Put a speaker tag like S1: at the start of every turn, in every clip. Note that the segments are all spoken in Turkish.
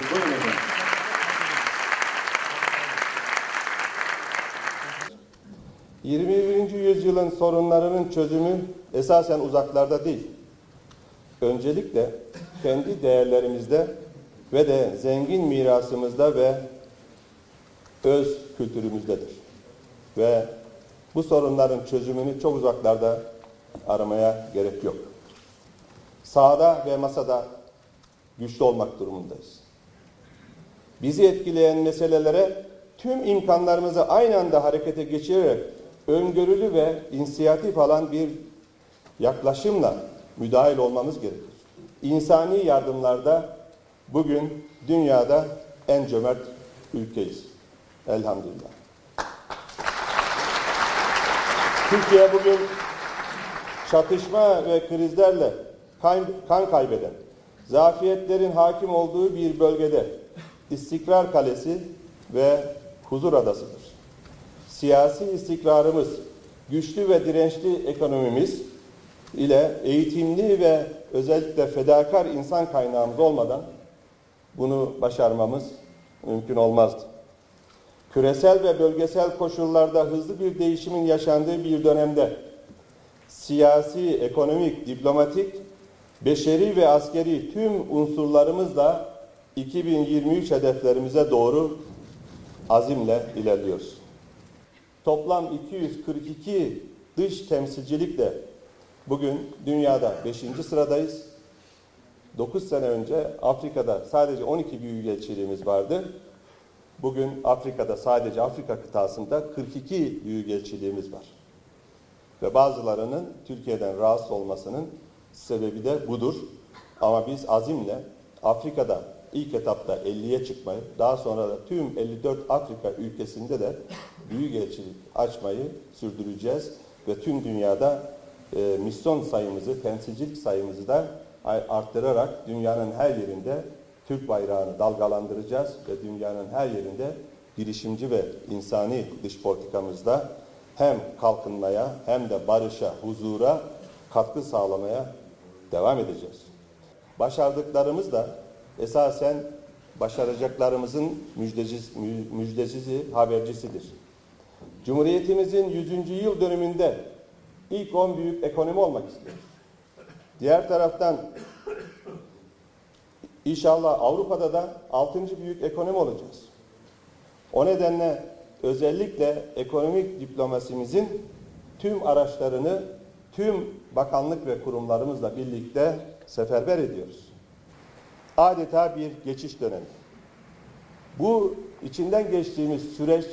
S1: Buyurun efendim.
S2: ...21. yüzyılın sorunlarının çözümü esasen uzaklarda değil. Öncelikle kendi değerlerimizde ve de zengin mirasımızda ve öz kültürümüzdedir. Ve bu sorunların çözümünü çok uzaklarda aramaya gerek yok. Sahada ve masada güçlü olmak durumundayız. Bizi etkileyen meselelere tüm imkanlarımızı aynı anda harekete geçirerek öngörülü ve inisiyatif alan bir yaklaşımla müdahil olmamız gerekir. İnsani yardımlarda bugün dünyada en cömert ülkeyiz. Elhamdülillah. Türkiye bugün çatışma ve krizlerle kan, kan kaybeden, zafiyetlerin hakim olduğu bir bölgede istikrar kalesi ve huzur adasıdır. Siyasi istikrarımız, güçlü ve dirençli ekonomimiz ile eğitimli ve özellikle fedakar insan kaynağımız olmadan bunu başarmamız mümkün olmazdı. Küresel ve bölgesel koşullarda hızlı bir değişimin yaşandığı bir dönemde siyasi, ekonomik, diplomatik, beşeri ve askeri tüm unsurlarımızla 2023 hedeflerimize doğru azimle ilerliyoruz. Toplam 242 dış temsilcilikle bugün dünyada 5. sıradayız. 9 sene önce Afrika'da sadece 12 büyükelçiliğimiz vardı. Bugün Afrika'da sadece Afrika kıtasında 42 büyükelçiliğimiz var. Ve bazılarının Türkiye'den rahatsız olmasının sebebi de budur. Ama biz azimle Afrika'da ilk etapta 50'ye çıkmayı, daha sonra da tüm 54 Afrika ülkesinde de büyükelçilik açmayı sürdüreceğiz. Ve tüm dünyada e, misyon sayımızı, temsilcilik sayımızı da arttırarak dünyanın her yerinde Türk bayrağını dalgalandıracağız ve dünyanın her yerinde girişimci ve insani dış politikamızda hem kalkınmaya hem de barışa, huzura katkı sağlamaya devam edeceğiz. Başardıklarımız da esasen başaracaklarımızın müjdecisi, müjdecisi, habercisidir. Cumhuriyetimizin 100. yıl dönümünde ilk 10 büyük ekonomi olmak istiyoruz. Diğer taraftan inşallah Avrupa'da da 6. büyük ekonomi olacağız. O nedenle özellikle ekonomik diplomasimizin tüm araçlarını tüm bakanlık ve kurumlarımızla birlikte seferber ediyoruz. Adeta bir geçiş dönemi. Bu içinden geçtiğimiz süreç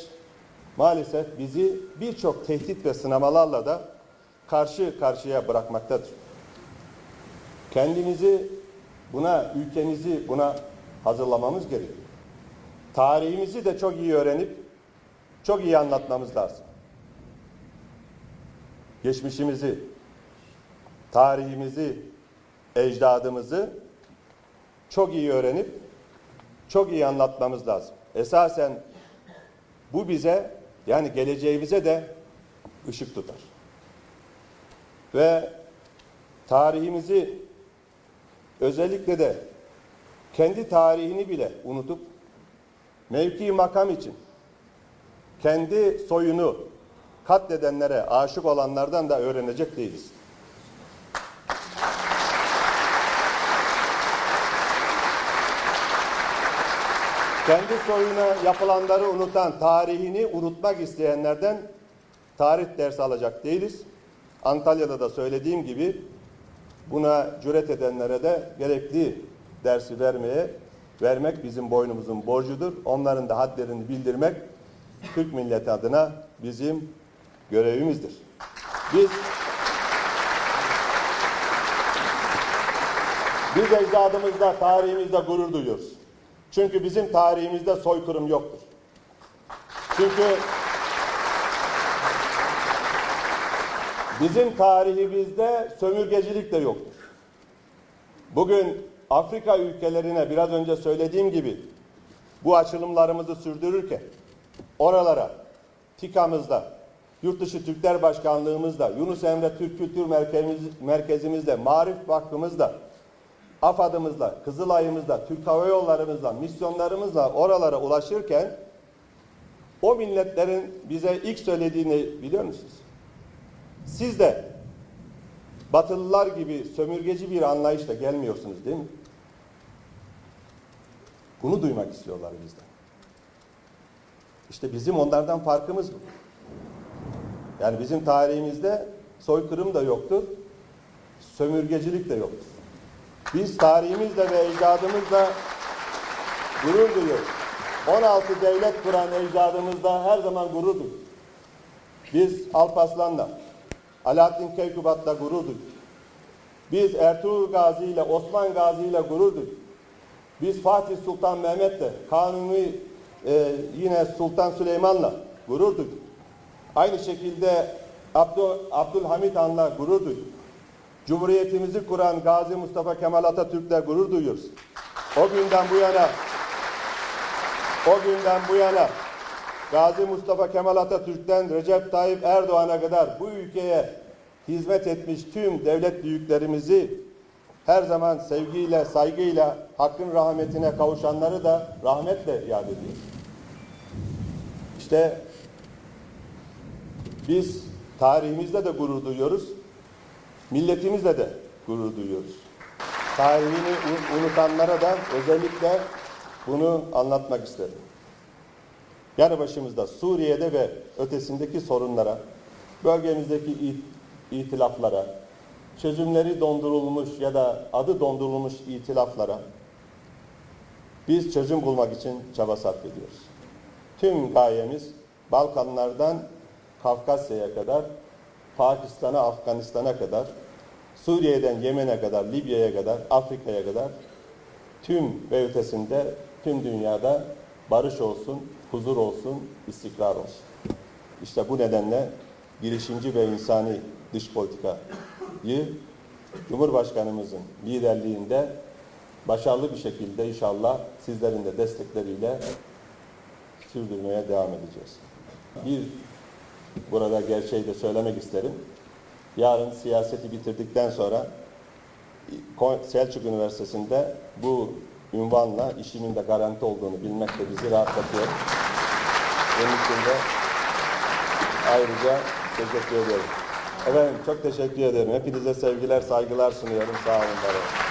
S2: maalesef bizi birçok tehdit ve sınamalarla da karşı karşıya bırakmaktadır. Kendimizi buna, ülkemizi buna hazırlamamız gerekiyor. Tarihimizi de çok iyi öğrenip çok iyi anlatmamız lazım. Geçmişimizi, tarihimizi, ecdadımızı çok iyi öğrenip çok iyi anlatmamız lazım. Esasen bu bize yani geleceğimize de ışık tutar. Ve tarihimizi özellikle de kendi tarihini bile unutup mevki makam için kendi soyunu katledenlere aşık olanlardan da öğrenecek değiliz. Kendi soyuna yapılanları unutan, tarihini unutmak isteyenlerden tarih dersi alacak değiliz. Antalya'da da söylediğim gibi buna cüret edenlere de gerekli dersi vermeye vermek bizim boynumuzun borcudur. Onların da hadlerini bildirmek Türk milleti adına bizim görevimizdir. Biz biz ecdadımızda, tarihimizde gurur duyuyoruz. Çünkü bizim tarihimizde soykırım yoktur. Çünkü bizim tarihimizde sömürgecilik de yoktur. Bugün Afrika ülkelerine biraz önce söylediğim gibi bu açılımlarımızı sürdürürken oralara TİKA'mızda, Yurtdışı Türkler Başkanlığımızda, Yunus Emre Türk Kültür Merkezimiz, Merkezimizde, Marif Vakfımızda AFAD'ımızla, Kızılay'ımızla, Türk Hava Yollarımızla, misyonlarımızla oralara ulaşırken o milletlerin bize ilk söylediğini biliyor musunuz? Siz de Batılılar gibi sömürgeci bir anlayışla gelmiyorsunuz değil mi? Bunu duymak istiyorlar bizden. İşte bizim onlardan farkımız bu. Yani bizim tarihimizde soykırım da yoktur, sömürgecilik de yoktur. Biz tarihimizle ve ecdadımızla gurur duyuyoruz. 16 devlet kuran ecdadımızla her zaman gurur duyduk. Biz Alparslan'la, Alaaddin Keykubat'la gurur duyduk. Biz Ertuğrul Gazi ile, Osman Gazi ile gurur duyduk. Biz Fatih Sultan Mehmet'le, Kanuni e, yine Sultan Süleyman'la gurur duyduk. Aynı şekilde Abdü, Abdülhamit Han'la gurur duyduk. Cumhuriyetimizi kuran Gazi Mustafa Kemal Atatürk'le gurur duyuyoruz. O günden bu yana o günden bu yana Gazi Mustafa Kemal Atatürk'ten Recep Tayyip Erdoğan'a kadar bu ülkeye hizmet etmiş tüm devlet büyüklerimizi her zaman sevgiyle, saygıyla hakkın rahmetine kavuşanları da rahmetle yad ediyoruz. İşte biz tarihimizde de gurur duyuyoruz, milletimizle de gurur duyuyoruz. Tarihini un- unutanlara da özellikle bunu anlatmak isterim. Yanı başımızda Suriye'de ve ötesindeki sorunlara, bölgemizdeki it- itilaflara, çözümleri dondurulmuş ya da adı dondurulmuş itilaflara biz çözüm bulmak için çaba sarf ediyoruz. Tüm gayemiz Balkanlardan Kafkasya'ya kadar, Pakistan'a, Afganistan'a kadar, Suriye'den Yemen'e kadar, Libya'ya kadar, Afrika'ya kadar tüm ve ötesinde tüm dünyada barış olsun, huzur olsun, istikrar olsun. İşte bu nedenle girişimci ve insani dış politikayı Cumhurbaşkanımızın liderliğinde başarılı bir şekilde inşallah sizlerin de destekleriyle sürdürmeye devam edeceğiz. Bir burada gerçeği de söylemek isterim. Yarın siyaseti bitirdikten sonra Selçuk Üniversitesi'nde bu ünvanla işimin de garanti olduğunu bilmek de bizi rahatlatıyor. Bunun için de ayrıca teşekkür ediyorum. Efendim çok teşekkür ederim. Hepinize sevgiler, saygılar sunuyorum. Sağ olun. var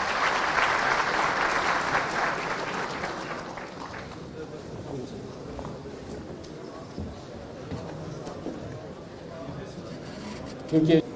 S2: olun.
S1: Türkiye